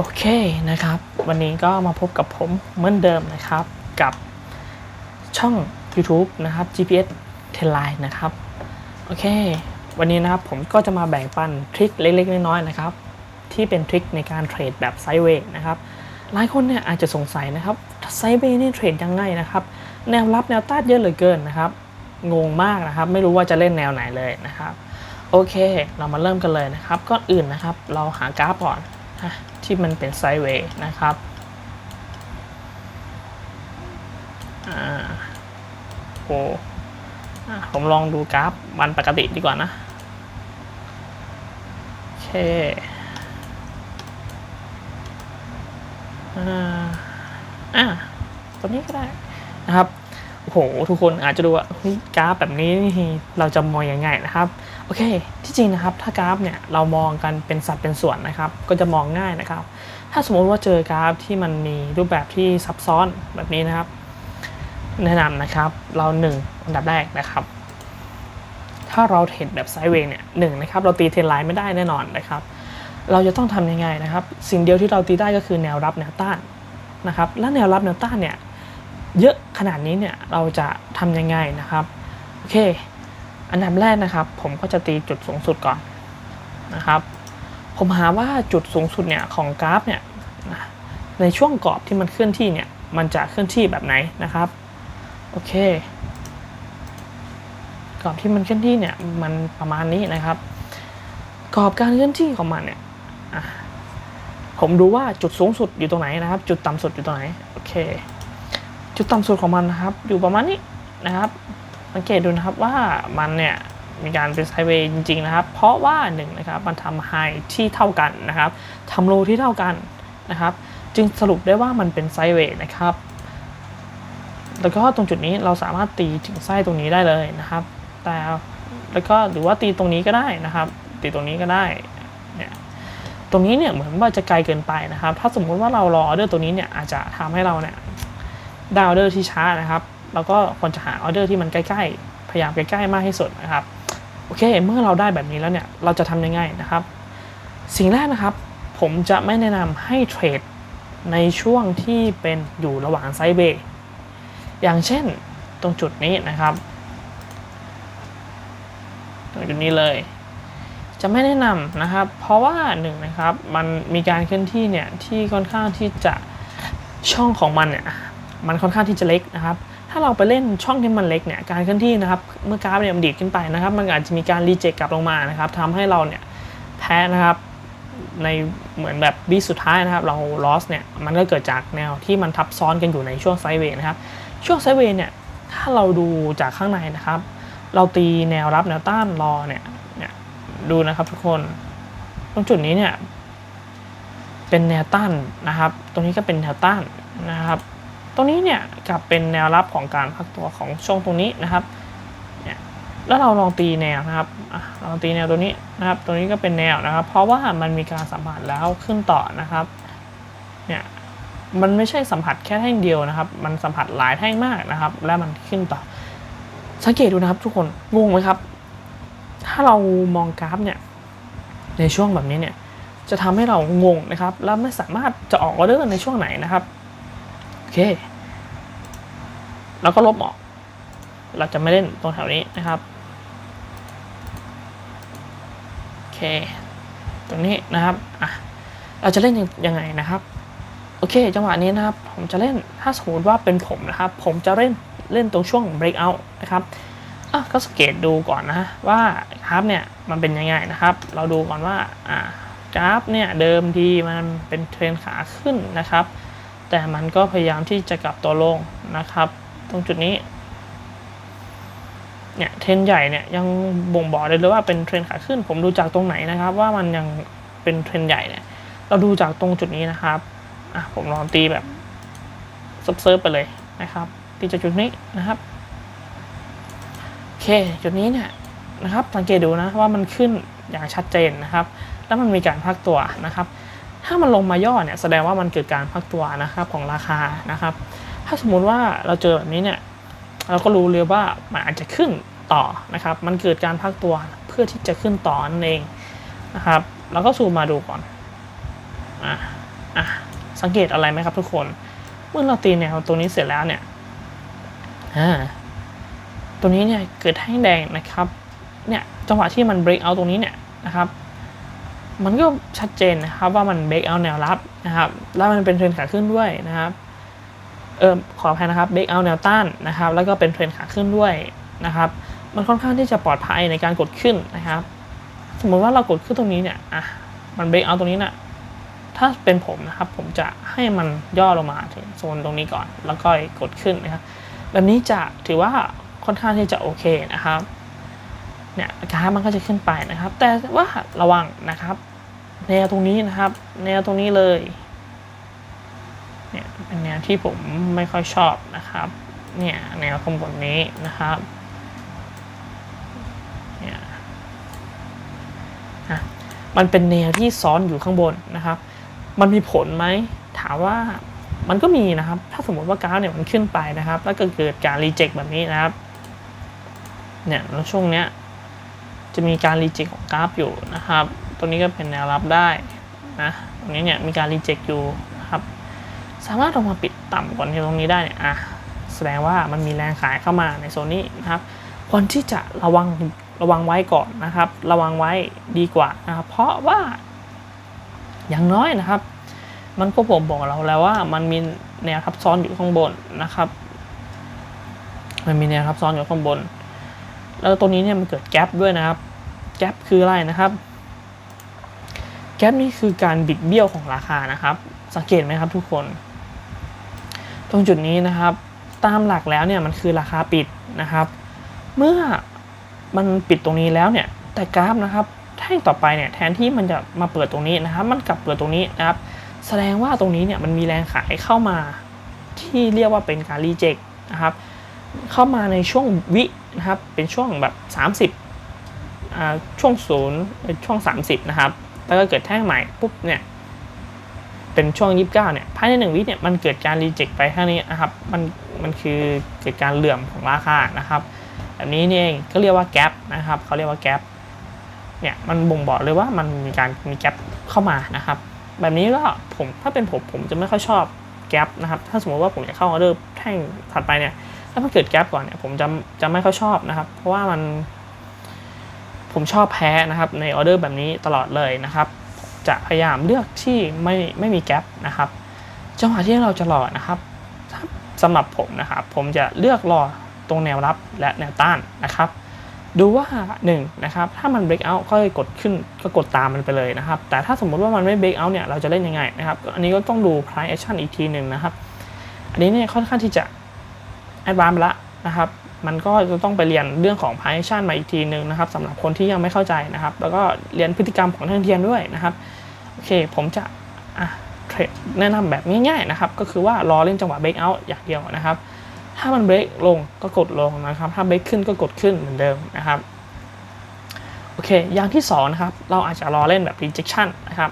โอเคนะครับ วันนี้ก็มาพบกับผมเหมือนเดิมนะครับ กับช่อง YouTube นะครับ GPS 10 Line นะครับ โอเค วันนี้นะครับผมก็จะมาแบ่งปันทริคเล็กๆ น้อยๆนะครับ ที่เป็นทริคในการเทรดแบบไซด์เวย์นะครับ หลายคนเนี่ยอาจจะสงสัยนะครับไซด์เวย์นี่เทรดยังไงนะครับ แนวรับแนวต้านเยอะเหลือเกินนะครับ งงมากนะครับ ไม่รู้ว่าจะเล่นแนวไหนเลยนะครับ โอเค เรามาเริ่มกันเลยนะครับก่อนอื่นนะครับ เราหากราฟก่อน ที่มันเป็นไซด์เวย์นะครับโอ้ผมลองดูกราฟวันปกติดีกว่านะ โอเคอ่าอะตัวนี้ก็ได้นะครับโอ้โหทุกคนอาจจะดูว่าเฮ้ยกราฟแบบนี้เราจะมองยังไงนะครับ โอเค ที่จริงนะครับ ถ้ากราฟเนี่ยเรามองกันเป็นสัดเป็นส่วนนะครับ ก็จะมองง่ายนะครับ ถ้าสมมติว่าเจอกราฟที่มันมีรูปแบบที่ซับซ้อนแบบนี้นะครับ แนะนำนะครับ เราหนึ่งอันดับแรกนะครับ ถ้าเราเทรดแบบไซด์เวย์เนี่ยหนึ่งนะครับ เราตีเทรนไลน์ไม่ได้แน่นอนนะครับ เราจะต้องทำยังไงนะครับ สิ่งเดียวที่เราตีได้ก็คือแนวรับแนวต้านนะครับ และแนวรับแนวต้านเนี่ย เยอะขนาดนี้เนี่ย เราจะทำยังไงนะครับ โอเค อันดับแรกนะครับ ผมก็จะตีจุดสูงสุดก่อนนะครับ ผมหาว่าจุดสูงสุดเนี่ยของกราฟเนี่ยในช่วงกรอบที่มันเคลื่อนที่เนี่ยมันจะเคลื่อนที่แบบไหนนะครับโอเคกรอบที่มันเคลื่อนที่เนี่ยมันประมาณนี้นะครับ กรอบการเคลื่อนที่ของมันเนี่ยผมดูว่าจุดสูงสุดอยู่ตรงไหนนะครับ จุดต่ำสุดอยู่ตรงไหนโอเค จุดต่ำสุดของมันนะครับ อยู่ประมาณนี้นะครับ สังเกตดูนะครับว่ามันเนี่ยมีการเป็นไซเวย์จริงๆนะครับ เพราะว่าหนึ่งนะครับมันทำไฮที่เท่ากันนะครับทำโลที่เท่ากันนะครับ จึงสรุปได้ว่ามันเป็นไซเวย์นะครับ แล้วก็ตรงจุดนี้เราสามารถตีถึงไส้ตรงนี้ได้เลยนะครับ แต่แล้วก็หรือว่าตีตรงนี้ก็ได้นะครับ ตีตรงนี้ก็ได้เนี่ยตรงนี้เนี่ยเหมือนว่าจะไกลเกินไปนะครับ ถ้าสมมุติว่าเรารอออเดอร์ตัวนี้เนี่ยอาจจะทำให้เราเนี่ยด้ออเดอร์ที่ช้านะครับ แล้วก็ควรจะหาออเดอร์ที่มันใกล้ๆ พยายามใกล้ๆ มากที่สุดนะครับ โอเค เมื่อเราได้แบบนี้แล้วเนี่ย เราจะทำยังไงนะครับ สิ่งแรกนะครับ ผมจะไม่แนะนำให้เทรดในช่วงที่เป็นอยู่ระหว่างไซเบย์อย่างเช่นตรงจุดนี้นะครับ ตรงจุดนี้เลย จะไม่แนะนำนะครับ เพราะว่าหนึ่งนะครับ มันมีการเคลื่อนที่เนี่ยที่ค่อนข้างที่จะช่องของมันเนี่ย มันค่อนข้างที่จะเล็กนะครับาเราไปเล่นช่องที่มันเล็กเนี่ยการเคลื่อนที่นะครับเมื่อกราฟเนี่ยมันดีดขึ้นไปนะครับ มันอาจจะมีการรีเจ็คกลับลงมานะครับทำให้เราเนี่ยแพ้นะครับในเหมือนแบบบีสุดท้ายนะครับ เรา loss เนี่ยมันก็เกิดจากแนวที่มันทับซ้อนกันอยู่ในช่วงไซเวย์นะครับ ช่วงไซเวย์เนี่ยถ้าเราดูจากข้างในนะครับ เราตีแนวรับแนวต้านรอเนี่ยเนี่ยดูนะครับทุกคนตรงจุดนี้เนี่ยเป็นแนวต้านนะครับ ตรงนี้ก็เป็นแนวต้านนะครับ ตรงนี้เนี่ยกลับเป็นแนวรับของการพักตัวของช่วงตรงนี้นะครับเนี่ยแล้วเราลองตีแนวนะครับลองตีแนวตัวนี้นะครับ ตัวนี้ก็เป็นแนวนะครับ เพราะว่ามันมีการสัมผัสแล้วขึ้นต่อนะครับเนี่ยมันไม่ใช่สัมผัสแค่แท่งเดียวนะครับ มันสัมผัสหลายแท่งมากนะครับ และมันขึ้นต่อ สังเกตดูนะครับทุกคนงงไหมครับ ถ้าเรามองกราฟเนี่ยในช่วงแบบนี้เนี่ยจะทำให้เรางงนะครับ และไม่สามารถจะออกออเดอร์ในช่วงไหนนะครับ โอเค แล้วก็ลบออก เราจะไม่เล่นตรงแถวนี้นะครับโอเค ตรงนี้นะครับอะเราจะเล่นยังไงนะครับ โอเค จังหวะนี้นะครับ ผมจะเล่นถ้าสมมติว่าเป็นผมนะครับ ผมจะเล่นเล่นตรงช่วง breakout นะครับอะก็สังเกตดูก่อนนะว่ากราฟเนี่ยมันเป็นยังไงนะครับ เราดูก่อนว่าอ่ากราฟเนี่ยเดิมทีมันเป็นเทรนขาขึ้นนะครับ แต่มันก็พยายามที่จะกลับตัวลงนะครับ ตรงจุดนี้ เนี่ยเทรนใหญ่เนี่ยยังบ่งบอกได้เลยว่าเป็นเทรนขาขึ้น ผมดูจากตรงไหนนะครับ ว่ามันยังเป็นเทรนใหญ่เนี่ย เราดูจากตรงจุดนี้นะครับอะผมลองตีแบบซับเซิร์ฟไปเลยนะครับ ตีจากจุดนี้นะครับโอเคจุดนี้เนี่ยนะครับ สังเกตดูนะว่ามันขึ้นอย่างชัดเจนนะครับ แล้วมันมีการพักตัวนะครับ ถ้ามันลงมาย่อเนี่ยแสดงว่ามันเกิดการพักตัวนะครับของราคานะครับ ถ้าสมมุติว่าเราเจอแบบนี้เนี่ยเราก็รู้เลยว่ามันอาจจะขึ้นต่อนะครับ มันเกิดการพักตัวเพื่อที่จะขึ้นต่อนั่นเองนะครับเราก็ซูมมาดูก่อนอะอะสังเกตอะไรไหมครับทุกคน เมื่อเราตีแนวตัวนี้เสร็จแล้วเนี่ยอ่าตัวนี้เนี่ยเกิดแท่งแดงนะครับเนี่ยจังหวะที่มัน break out ตรงนี้เนี่ยนะครับ มันก็ชัดเจนนะครับว่ามัน break out แนวรับนะครับ แล้วมันเป็นเทรนขาขึ้นด้วยนะครับ เออขออภัยนะครับ break out แนวต้านนะครับแล้วก็เป็นเทรนขาขึ้นด้วยนะครับมันค่อนข้างที่จะปลอดภัยในการกดขึ้นนะครับ สมมติว่าเรากดขึ้นตรงนี้เนี่ยอะมัน break out ตรงนี้น่ะถ้าเป็นผมนะครับผมจะให้มันย่อลงมาถึงโซนตรงนี้ก่อน แล้วก็กดขึ้นนะครับแบบนี้จะถือว่าค่อนข้างที่จะโอเคนะครับเนี่ยกราฟมันก็จะขึ้นไปนะครับ แต่ว่าระวังนะครับ แนวตรงนี้นะครับ แนวตรงนี้เลย เนี่ยเป็นแนวที่ผมไม่ค่อยชอบนะครับเนี่ยแนวข้างบนนี้นะครับเนี่ยอะมันเป็นแนวที่ซ้อนอยู่ข้างบนนะครับ มันมีผลไหมถามว่ามันก็มีนะครับ ถ้าสมมติว่ากราฟเนี่ยมันขึ้นไปนะครับ แล้วก็เกิดการรีเจ็คแบบนี้นะครับเนี่ยแล้วช่วงเนี้ยจะมีการรีเจ็คของกราฟอยู่นะครับตรงนี้ก็เป็นแนวรับได้นะตรงนี้เนี่ยมีการรีเจ็คอยู่ สามารถลงมาปิดต่ำกว่าที่ตรงนี้ได้เนี่ยอะแสดงว่ามันมีแรงขายเข้ามาในโซนนี้นะครับควรที่จะระวังระวังไว้ก่อนนะครับ ระวังไว้ดีกว่านะครับเพราะว่าอย่างน้อยนะครับ มันก็ผมบอกเราแล้วว่ามันมีแนวทับซ้อนอยู่ข้างบนนะครับ มันมีแนวทับซ้อนอยู่ข้างบน แล้วตรงนี้เนี่ยมันเกิดแกลบด้วยนะครับ แกลบคืออะไรนะครับ แกลบนี่คือการบิดเบี้ยวของราคานะครับ สังเกตไหมครับทุกคน ตรงจุดนี้นะครับ ตามหลักแล้วเนี่ยมันคือราคาปิดนะครับ เมื่อมันปิดตรงนี้แล้วเนี่ยแต่กราฟนะครับแท่งต่อไปเนี่ยแทนที่มันจะมาเปิดตรงนี้นะครับ มันกลับเปิดตรงนี้นะครับ แสดงว่าตรงนี้เนี่ยมันมีแรงขายเข้ามาที่เรียกว่าเป็นการรีเจ็คนะครับ เข้ามาในช่วงวินะครับ เป็นช่วงแบบ 30อ่าช่วงศูนย์ช่วง 30 นะครับ แล้วก็เกิดแท่งใหม่ปุ๊บเนี่ย เป็นช่วง 29เนี่ยภายใน1วิเนี่ยมันเกิดการรีเจ็คไปข้างนี้นะครับมันมันคือเกิดการเหลื่อมของราคานะครับแบบนี้นี่เองก็เรียกว่าแกลบนะครับเขาเรียกว่าแกลบเนี่ยมันบ่งบอกเลยว่ามันมีการมีแกลบเข้ามานะครับ แบบนี้ก็ผมถ้าเป็นผมผมจะไม่ค่อยชอบแกลบนะครับถ้าสมมติว่าผมจะเข้าออเดอร์แท่งถัดไปเนี่ยถ้ามันเกิดแกลบก่อนเนี่ยผมจะจะไม่ค่อยชอบนะครับ เพราะว่ามัน ผมชอบแพ้นะครับในออเดอร์แบบนี้ตลอดเลยนะครับ จะพยายามเลือกที่ไม่ไม่มีแกลบนะครับจังหวะที่เราจะรอนะครับสำหรับผมนะครับผมจะเลือกรอตรงแนวรับและแนวต้านนะครับ ดูว่า1นะครับถ้ามัน break out ก็กดขึ้นก็กดตามมันไปเลยนะครับ แต่ถ้าสมมุติว่ามันไม่ break out เนี่ยเราจะเล่นยังไงนะครับ อันนี้ก็ต้องดู price action อีกทีหนึ่งนะครับ อันนี้เนี่ยค่อนข้างที่จะ advance ละนะครับ มันก็จะต้องไปเรียนเรื่องของ p a r t i t i o n มาอีกทีหนึ่งนะครับสำหรับคนที่ยังไม่เข้าใจนะครับ แล้วก็เรียนพฤติกรรมของนักลงทุนด้วยนะครับโอเคผมจะเทรดแนะนำแบบง่ายๆนะครับ ก็คือว่ารอเล่นจังหวะ break out อย่างเดียวนะครับ ถ้ามัน break ลงก็กดลงนะครับ ถ้า break ขึ้นก็กดขึ้นเหมือนเดิมนะครับโอเค อย่างที่สองนะครับเราอาจจะรอเล่นแบบ rejection นะครับ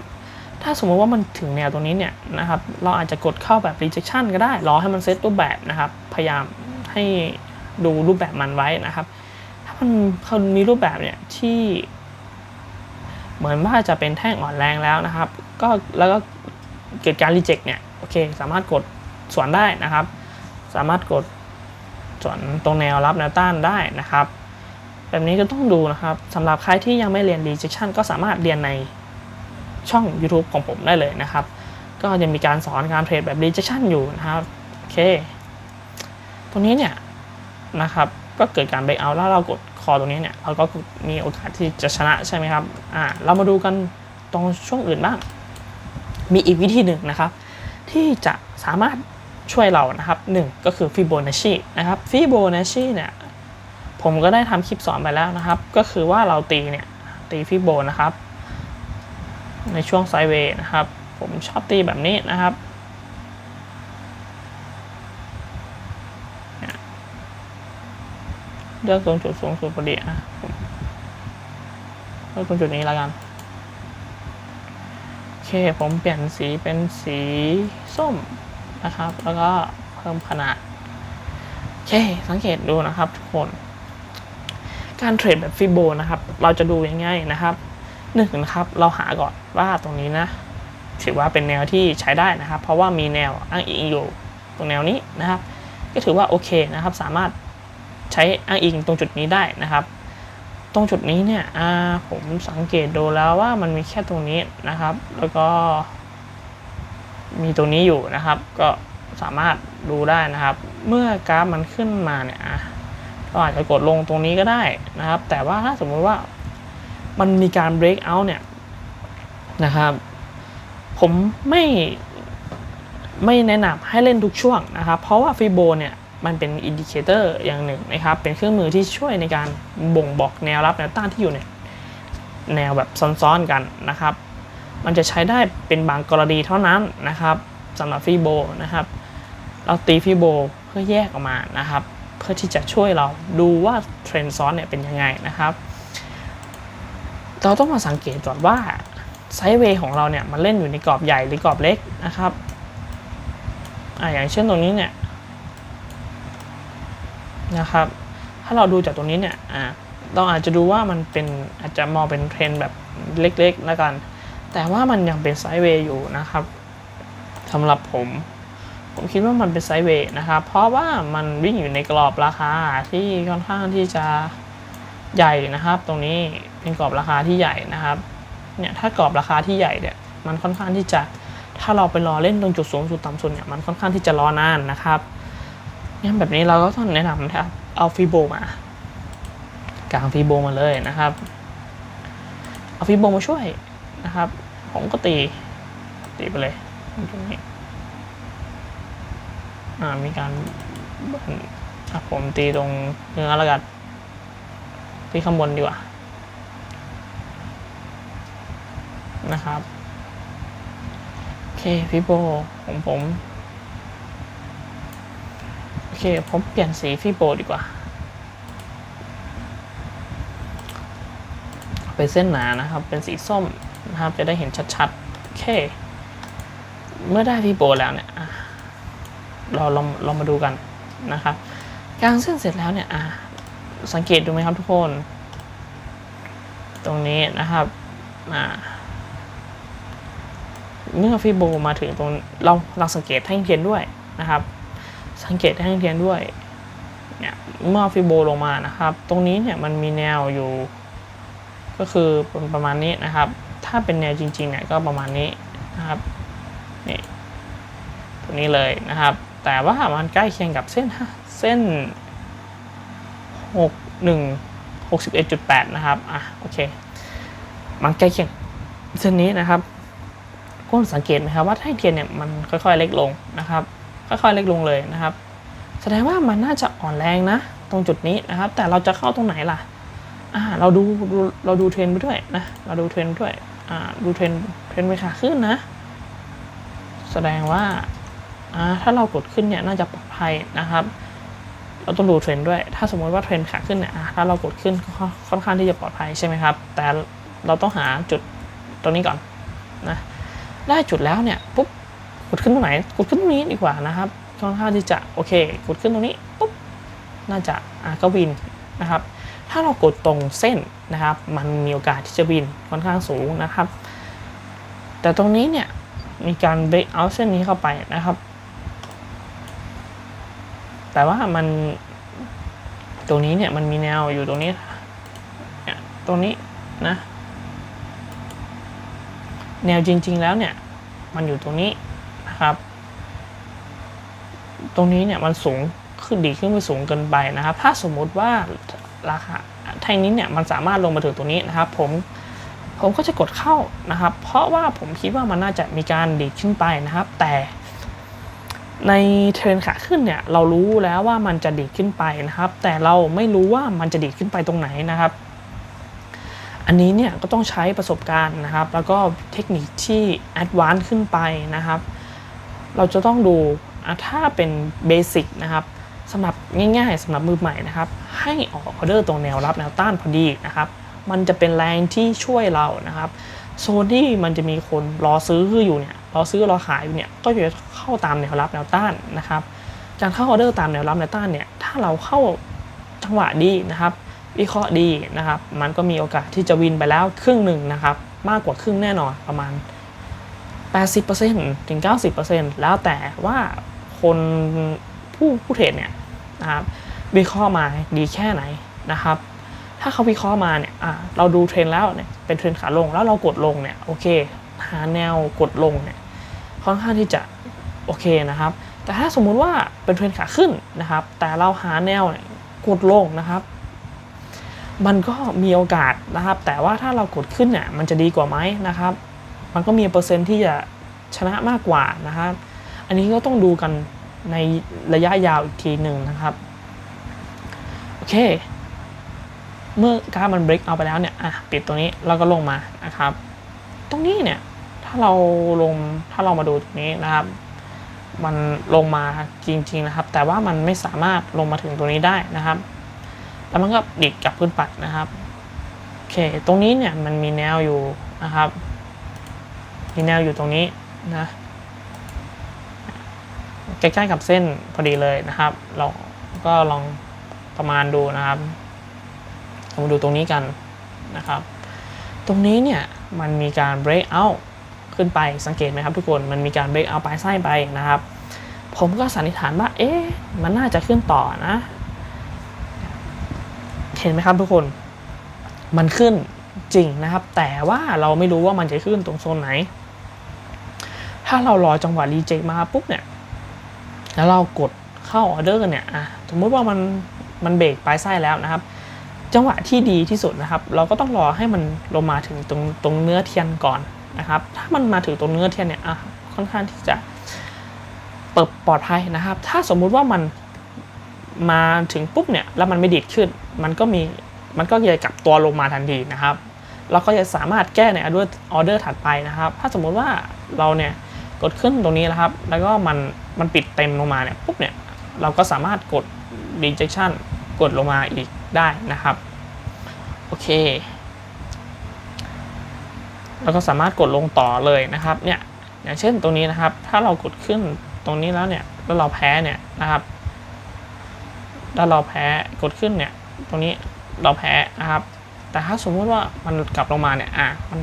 ถ้าสมมติว่ามันถึงแนวตรงนี้เนี่ยนะครับ เราอาจจะกดเข้าแบบ rejection ก็ได้ รอให้มันเซตรูปแบบนะครับ พยายามให้ ดูรูปแบบมันไว้นะครับ ถ้ามันเขามีรูปแบบเนี่ยที่เหมือนว่าจะเป็นแท่งอ่อนแรงแล้วนะครับ ก็แล้วก็เกิดการรีเจ็คเนี่ยโอเค สามารถกดสวนได้นะครับ สามารถกดสวนตรงแนวรับแนวต้านได้นะครับ แบบนี้ก็ต้องดูนะครับสำหรับใครที่ยังไม่เรียน rejection ก็สามารถเรียนในช่อง YouTube ของผมได้เลยนะครับ ก็จะมีการสอนการเทรดแบบ rejection อยู่นะครับ โอเค ตรงนี้เนี่ย นะครับก็เกิดการ break out แล้วเรากดคอตรงนี้เนี่ยเราก็มีโอกาสที่จะชนะใช่ไหมครับอ่าเรามาดูกันตรงช่วงอื่นบ้าง มีอีกวิธีหนึ่งนะครับ ที่จะสามารถช่วยเรานะครับหนึ่งก็คือฟิโบนัชชีนะครับฟิโบนัชชีเนี่ยผมก็ได้ทำคลิปสอนไปแล้วนะครับ ก็คือว่าเราตีเนี่ยตีฟิโบนะครับ ในช่วงไซเวย์นะครับ ผมชอบตีแบบนี้นะครับ เลือกตรงจุดสูงสุดพอดีอะเลือกตรงจุดนี้แล้วกันโอเคผมเปลี่ยนสีเป็นสีส้มนะครับ แล้วก็เพิ่มขนาดโอเคสังเกตดูนะครับทุกคน การเทรดแบบฟิโบนะครับ เราจะดูยังไงนะครับหนึ่งนะครับเราหาก่อนว่าตรงนี้นะ ถือว่าเป็นแนวที่ใช้ได้นะครับ เพราะว่ามีแนวอ้างอิงอยู่ตรงแนวนี้นะครับ ก็ถือว่าโอเคนะครับ สามารถ ใช้อ้างอิงตรงจุดนี้ได้นะครับ ตรงจุดนี้เนี่ยผมสังเกตดูแล้วว่ามันมีแค่ตรงนี้นะครับ แล้วก็ มีตรงนี้อยู่นะครับ ก็สามารถดูได้นะครับ เมื่อกราฟมันขึ้นมาเนี่ยก็อาจจะกดลงตรงนี้ก็ได้นะครับ แต่ว่าถ้าสมมติว่ามันมีการ break out เนี่ยนะครับ ผมไม่ไม่แนะนำให้เล่นทุกช่วงนะครับ เพราะว่าฟิโบเนี่ย มันเป็นอินดิเคเตอร์อย่างหนึ่งนะครับ เป็นเครื่องมือที่ช่วยในการบ่งบอกแนวรับแนวต้านที่อยู่ในแนวแบบซ้อนๆกันนะครับ มันจะใช้ได้เป็นบางกรณีเท่านั้นนะครับสำหรับฟิโบนะครับ เราตีฟิโบเพื่อแยกออกมานะครับ เพื่อที่จะช่วยเราดูว่าเทรนด์ซ้อนเนี่ยเป็นยังไงนะครับ เราต้องมาสังเกตก่อนว่าไซด์เวย์ของเราเนี่ยมันเล่นอยู่ในกรอบใหญ่หรือกรอบเล็กนะครับอ่าอย่างเช่นตรงนี้เนี่ย นะครับ ถ้าเราดูจากตรงนี้เนี่ยเราอาจจะดูว่ามันเป็นอาจจะมองเป็นเทรนแบบเล็กๆแล้วกัน แต่ว่ามันยังเป็นไซด์เวย์อยู่นะครับสำหรับผมผมคิดว่ามันเป็นไซด์เวย์นะครับ เพราะว่ามันวิ่งอยู่ในกรอบราคาที่ค่อนข้างที่จะใหญ่นะครับ ตรงนี้เป็นกรอบราคาที่ใหญ่นะครับเนี่ยถ้ากรอบราคาที่ใหญ่เนี่ยมันค่อนข้างที่จะถ้าเราไปรอเล่นตรงจุดสูงสุดต่ำสุดเนี่ยมันค่อนข้างที่จะรอนานนะครับ งั้นแบบนี้เราก็ต้องแนะนำนะครับ เอาฟีโบมากางฟีโบมาเลยนะครับ เอาฟีโบมาช่วยนะครับ ผมก็ตี ตีไปเลยตรงนี้อ่ามีการอะผมตีตรงเนื้อแล้วกันตีข้างบนดีกว่านะครับ โอเคฟิโบของผม เค ผมเปลี่ยนสีฟิโบดีกว่า เป็นเส้นหนานะครับ เป็นสีส้มนะครับ จะได้เห็นชัดๆ โอเค เมื่อได้ฟิโบแล้วเนี่ยเราลองลองมาดูกันนะครับกลางเส้นเสร็จแล้วเนี่ยสังเกตดูไหมครับทุกคน ตรงนี้นะครับเมื่อฟิโบมาถึงตรงเราเราสังเกตแท่งเทียนด้วยนะครับ สังเกตแท่งเทียนด้วยเนี่ยเมื่อฟิโบลงมานะครับ ตรงนี้เนี่ยมันมีแนวอยู่ ก็คือประมาณนี้นะครับ ถ้าเป็นแนวจริงๆเนี่ยก็ประมาณนี้นะครับนี่ตัวนี้เลยนะครับ แต่ว่ามันใกล้เคียงกับเส้นเส้น6 1 61.8 นะครับอะโอเค มันใกล้เคียงเส้นนี้นะครับคุณสังเกตไหมครับว่าไท่เทียนเนี่ยมันค่อยๆเล็กลงนะครับ ค่อยๆเล็กลงเลยนะครับ แสดงว่ามันน่าจะอ่อนแรงนะ ตรงจุดนี้นะครับ แต่เราจะเข้าตรงไหนล่ะอ่าเราดูเราดูเทรนไปด้วยนะเราดูเทรนด้วยอ่าดูเทรนเทรนไปขาขึ้นนะ แสดงว่าอ่าถ้าเรากดขึ้นเนี่ยน่าจะปลอดภัยนะครับ เราต้องดูเทรนด้วย ถ้าสมมติว่าเทรนขาขึ้นเนี่ยอ่าถ้าเรากดขึ้นก็ค่อนข้างที่จะปลอดภัยใช่ไหมครับ แต่เราต้องหาจุดตรงนี้ก่อนนะได้จุดแล้วเนี่ยปุ๊บ กดขึ้นตรงไหน กดขึ้นตรงนี้ดีกว่านะครับค่อนข้างที่จะโอเค กดขึ้นตรงนี้ปุ๊บน่าจะอะก็วินนะครับ ถ้าเรากดตรงเส้นนะครับ มันมีโอกาสที่จะวินค่อนข้างสูงนะครับ แต่ตรงนี้เนี่ยมีการ break out เส้นนี้เข้าไปนะครับ แต่ว่ามันตรงนี้เนี่ยมันมีแนวอยู่ตรงนี้เนี่ยตรงนี้นะ แนวจริง ๆ แล้วเนี่ย มันอยู่ตรงนี้ นะครับ ตรงนี้เนี่ยมันสูงขึ้นดีขึ้นไปสูงเกินไปนะครับ ถ้าสมมุติว่าราคาแท่งนี้เนี่ยมันสามารถลงมาถึงตรงนี้นะครับ ผมผมก็จะกดเข้านะครับ เพราะว่าผมคิดว่ามันน่าจะมีการดีดขึ้นไปนะครับ แต่ในเทรนขาขึ้นเนี่ยเรารู้แล้วว่ามันจะดีดขึ้นไปนะครับ แต่เราไม่รู้ว่ามันจะดีดขึ้นไปตรงไหนนะครับ อันนี้เนี่ยก็ต้องใช้ประสบการณ์นะครับ แล้วก็เทคนิคที่แอดวานซ์ขึ้นไปนะครับ เราจะต้องดูอะถ้าเป็นเบสิกนะครับสำหรับง่ายๆสำหรับมือใหม่นะครับ ให้ออกออเดอร์ตรงแนวรับแนวต้านพอดีนะครับ มันจะเป็นแรงที่ช่วยเรานะครับโซนที่มันจะมีคนรอซื้ออยู่เนี่ยรอซื้อรอขายอยู่เนี่ยก็จะเข้าตามแนวรับแนวต้านนะครับ การเข้าออเดอร์ตามแนวรับแนวต้านเนี่ยถ้าเราเข้าจังหวะดีนะครับวิเคราะห์ดีนะครับ มันก็มีโอกาสที่จะวินไปแล้วครึ่งหนึ่งนะครับ มากกว่าครึ่งแน่นอนประมาณ 80%ถึง 90%แล้วแต่ว่าคนผู้ผู้เทรดเนี่ยนะครับวิเคราะห์มาดีแค่ไหนนะครับ ถ้าเขาวิเคราะห์มาเนี่ยเราดูเทรนด์แล้วเนี่ยเป็นเทรนด์ขาลงแล้วเรากดลงเนี่ยโอเคหาแนวกดลงเนี่ยค่อนข้างที่จะโอเคนะครับ แต่ถ้าสมมุติว่าเป็นเทรนด์ขาขึ้นนะครับ แต่เราหาแนวเนี่ยกดลงนะครับ มันก็มีโอกาสนะครับ แต่ว่าถ้าเรากดขึ้นเนี่ยมันจะดีกว่าไหมนะครับ มันก็มีเปอร์เซ็นต์ที่จะชนะมากกว่านะครับ อันนี้ก็ต้องดูกันในระยะยาวอีกทีหนึ่งนะครับ โอเค เมื่อกราฟมันเบรกเอาไปแล้วเนี่ย อะ ปิดตรงนี้แล้วก็ลงมานะครับ ตรงนี้เนี่ย ถ้าเราลง ถ้าเรามาดูตรงนี้นะครับ มันลงมาจริง ๆนะครับ แต่ว่ามันไม่สามารถลงมาถึงตรงนี้ได้นะครับ แล้วมันก็ดิดกลับขึ้นไปนะครับ โอเค ตรงนี้เนี่ยมันมีแนวอยู่นะครับ มีแนวอยู่ตรงนี้นะใกล้ๆกับเส้นพอดีเลยนะครับ เราก็ลองประมาณดูนะครับเรามาดูตรงนี้กันนะครับ ตรงนี้เนี่ยมันมีการ break out ขึ้นไปสังเกตไหมครับทุกคนมันมีการ break out ปลายไส้ไปนะครับ ผมก็สันนิษฐานว่า เอ๊ะมันน่าจะขึ้นต่อนะ เห็นไหมครับทุกคนมันขึ้นจริงนะครับ แต่ว่าเราไม่รู้ว่ามันจะขึ้นตรงโซนไหน ถ้าเรารอจังหวะรีเจมาปุ๊บเนี่ย แล้วเรากดเข้าออเดอร์เนี่ยอะสมมติว่ามันมันเบรกปลายไส้แล้วนะครับ จังหวะที่ดีที่สุดนะครับ เราก็ต้องรอให้มันลงมาถึงตรงตรงเนื้อเทียนก่อนนะครับ ถ้ามันมาถึงตรงเนื้อเทียนเนี่ยอะค่อนข้างที่จะเปิดปลอดภัยนะครับ ถ้าสมมุติว่ามันมาถึงปุ๊บเนี่ยแล้วมันไม่ดีดขึ้น มันก็มีมันก็จะกลับตัวลงมาทันทีนะครับ เราก็จะสามารถแก้ในดอร์ออเดอร์ถัดไปนะครับ ถ้าสมมุติว่าเราเนี่ย กดขึ้นตรงนี้นะครับ แล้วก็มันมันปิดเต็มลงมาเนี่ยปุ๊บเนี่ยเราก็สามารถกด rejection กดลงมาอีกได้นะครับ โอเค เราก็สามารถกดลงต่อเลยนะครับเนี่ยอย่างเช่นตรงนี้นะครับ ถ้าเรากดขึ้นตรงนี้แล้วเนี่ยแล้วเราแพ้เนี่ยนะครับแล้วเราแพ้กดขึ้นเนี่ยตรงนี้เราแพ้นะครับ แต่ถ้าสมมติว่ามันกลับลงมาเนี่ยอะมัน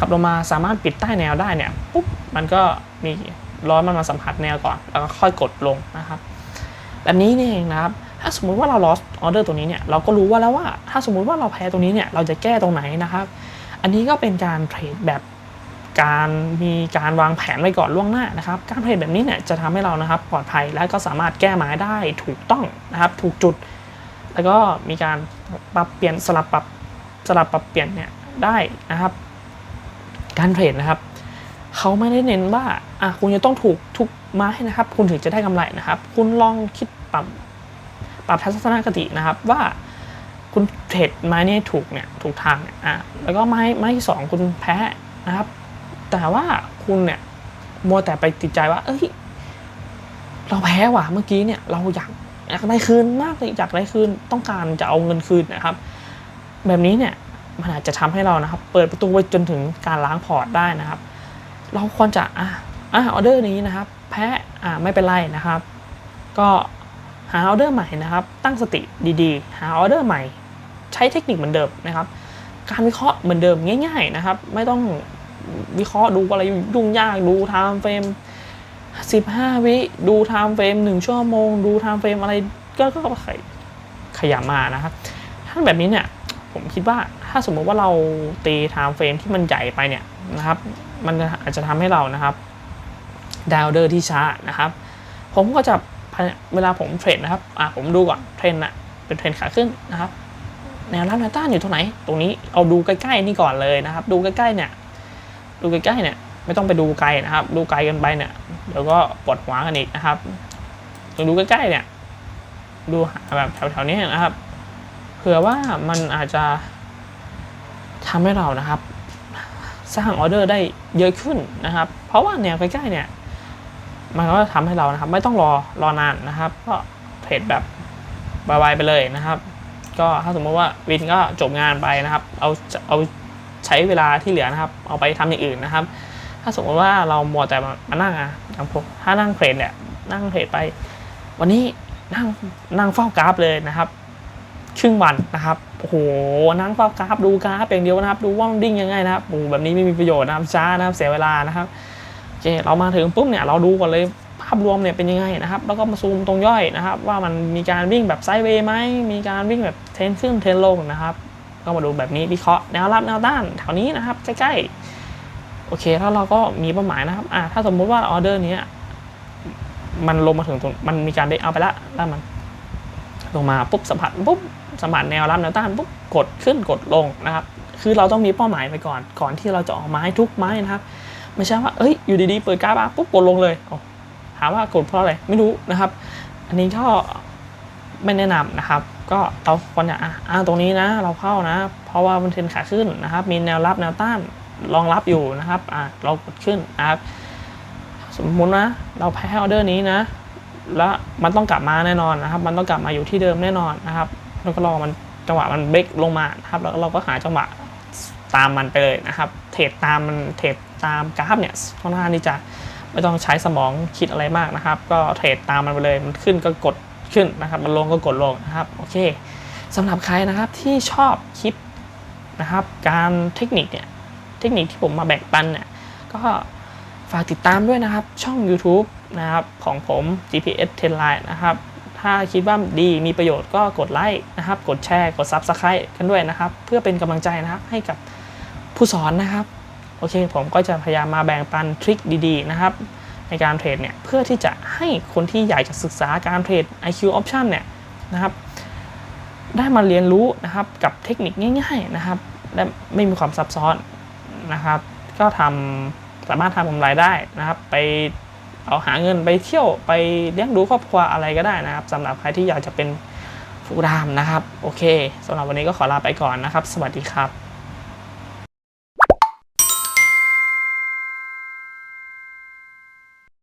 กลับลงมาสามารถปิดใต้แนวได้เนี่ยปุ๊บมันก็มีร้อยมันมาสัมผัสแนวก่อน แล้วก็ค่อยกดลงนะครับ แบบนี้นี่เองนะครับ ถ้าสมมุติว่าเรา lost order ตัวนี้เนี่ยเราก็รู้ว่าแล้วว่าถ้าสมมุติว่าเราแพ้ตรงนี้เนี่ยเราจะแก้ตรงไหนนะครับ อันนี้ก็เป็นการเทรดแบบการมีการวางแผนไว้ก่อนล่วงหน้านะครับ การเทรดแบบนี้เนี่ยจะทำให้เรานะครับปลอดภัยและก็สามารถแก้หมายได้ถูกต้องนะครับ ถูกจุด แล้วก็มีการปรับเปลี่ยนสลับปรับสลับปรับเปลี่ยนเนี่ยได้นะครับ การเทรดนะครับเขาไม่ได้เน้นว่าอะคุณจะต้องถูกทุกไม้นะครับ คุณถึงจะได้กำไรนะครับ คุณลองคิดปรับปรับทัศนคตินะครับว่าคุณเทรดไม้นี้ถูกเนี่ยถูกทางเนี่ยอะแล้วก็ไม้ไม้ที่สองคุณแพ้นะครับ แต่ว่าคุณเนี่ยมัวแต่ไปติดใจว่า เอ้ย เราแพ้ว่ะเมื่อกี้เนี่ยเราอยากอยากได้คืนมากเลยอยากได้คืนต้องการจะเอาเงินคืนนะครับ แบบนี้เนี่ย มันอาจจะทำให้เรานะครับ เปิดประตูไว้จนถึงการล้างพอร์ตได้นะครับ เราควรจะอะอะออเดอร์นี้นะครับ แพ้อ่าไม่เป็นไรนะครับ ก็หาออเดอร์ใหม่นะครับ ตั้งสติดีๆ หาออเดอร์ใหม่ ใช้เทคนิคเหมือนเดิมนะครับ การวิเคราะห์เหมือนเดิมง่าย ๆนะครับ ไม่ต้องวิเคราะห์ดูอะไรยุ่งยากดูไทม์เฟรม15 วิดูไทม์เฟรม1ชั่วโมง ดูไทม์เฟรมอะไรก็ก็ขยขยับมานะครับ ถ้าแบบนี้เนี่ย ผมคิดว่า ถ้าสมมติว่าเราตีไทม์เฟรมที่มันใหญ่ไปเนี่ยนะครับ มันอาจจะทำให้เรานะครับดาวเดอร์ที่ช้านะครับ ผมก็จะเวลาผมเทรดนะครับอะผมดูก่อนเทรนอะเป็นเทรนขาขึ้นนะครับ แนวรับแนวต้านอยู่ตรงไหน ตรงนี้เอาดูใกล้ๆนี่ก่อนเลยนะครับ ดูใกล้ๆเนี่ยดูใกล้ๆเนี่ยไม่ต้องไปดูไกลนะครับ ดูไกลกันไปเนี่ยเดี๋ยวก็ปวดหัวกันอีกนะครับดูใกล้ๆเนี่ยดูหาแบบแถวๆนี้นะครับเผื่อว่ามันอาจจะ ทำให้เรานะครับสร้างออเดอร์ได้เยอะขึ้นนะครับ เพราะว่าแนวใกล้ๆเนี่ย มันก็ทำให้เรานะครับ ไม่ต้องรอรอนานนะครับ ก็เทรดแบบไวๆไปเลยนะครับ ก็ถ้าสมมติว่าวินก็จบงานไปนะครับ เอาเอาใช้เวลาที่เหลือนะครับ เอาไปทำอย่างอื่นนะครับ ถ้าสมมติว่าเรามัวแต่มานั่งอะอย่างผมถ้านั่งเทรดเนี่ยนั่งเทรดไป วันนี้นั่งนั่งเฝ้ากราฟเลยนะครับ ครึ่งวันนะครับโอ้โหนั่งเฝ้ากราฟดูกราฟอย่างเดียวนะครับ ดูว่ามันดิ้งยังไงนะครับโอ้โหแบบนี้ไม่มีประโยชน์นะครับช้านะครับเสียเวลานะครับโอเคเรามาถึงปุ๊บเนี่ยเราดูก่อนเลยภาพรวมเนี่ยเป็นยังไงนะครับ แล้วก็มาซูมตรงย่อยนะครับ ว่ามันมีการวิ่งแบบไซด์เวย์ไหมมีการวิ่งแบบเทรนขึ้นเทรนลงนะครับ ก็มาดูแบบนี้วิเคราะห์แนวรับแนวต้านแถวนี้นะครับใกล้ๆโอเคแล้วเราก็มีเป้าหมายนะครับอ่าถ้าสมมุติว่าออเดอร์นี้มันลงมาถึงตรงมันมีการเบรกเอาไปล้วแล้วมันลงมาปุ๊บสัมผัสปุ๊บ สมผัสแนวรับแนวต้านปุ๊บกดขึ้นกดลงนะครับ คือเราต้องมีเป้าหมายไปก่อน ก่อนที่เราจะออกไม้ทุกไม้นะครับ ไม่ใช่ว่าเอ้ยอยู่ดีๆเปิดกราฟมาปุ๊บกดลงเลยถามว่ากดเพราะอะไรไม่รู้นะครับ อันนี้ก็ไม่แนะนำนะครับ ก็เราควรจะอะอ่าตรงนี้นะ เราเข้านะ เพราะว่ามันเทรนขาขึ้นนะครับ มีแนวรับแนวต้านรองรับอยู่นะครับอะเรากดขึ้นนะครับสมมุตินะ เราแพ้ออเดอร์นี้นะ แล้วมันต้องกลับมาแน่นอนนะครับ มันต้องกลับมาอยู่ที่เดิมแน่นอนนะครับ แล้วก็รอมันจังหวะมันเบรกลงมาครับแล้วเราก็หาจังหวะตามมันไปเลยนะครับ เทรดตามมันเทรดตามกราฟเนี่ยค่อนข้างที่จะไม่ต้องใช้สมองคิดอะไรมากนะครับ ก็เทรดตามมันไปเลยมันขึ้นก็กดขึ้นนะครับ มันลงก็กดลงนะครับโอเคสำหรับใครนะครับที่ชอบคลิปนะครับ การเทคนิคเนี่ยเทคนิคที่ผมมาแบ่งปันเนี่ยก็ฝากติดตามด้วยนะครับ ช่อง YouTube นะครับของผม GPS 10 Line นะครับ ถ้าคิดว่าดีมีประโยชน์ก็กดไลค์นะครับ กดแชร์ กด Subscribe กันด้วยนะครับ เพื่อเป็นกำลังใจนะครับให้กับผู้สอนนะครับ โอเค ผมก็จะพยายามมาแบ่งปันทริคดีๆ นะครับ ในการเทรดเนี่ย เพื่อที่จะให้คนที่อยากจะศึกษาการเทรด IQ Option เนี่ยนะครับ ได้มาเรียนรู้นะครับกับเทคนิคง่าย ๆนะครับ และไม่มีความซับซ้อนนะครับ ก็ทำสามารถทำกำไรได้นะครับ ไป เอาหาเงินไปเที่ยวไปเลี้ยงดูครอบครัวอะไรก็ได้นะครับสำหรับใครที่อยากจะเป็นฟูดามนะครับ โอเคสำหรับวันนี้ก็ขอลาไปก่อนนะครับ สวัสดีครับ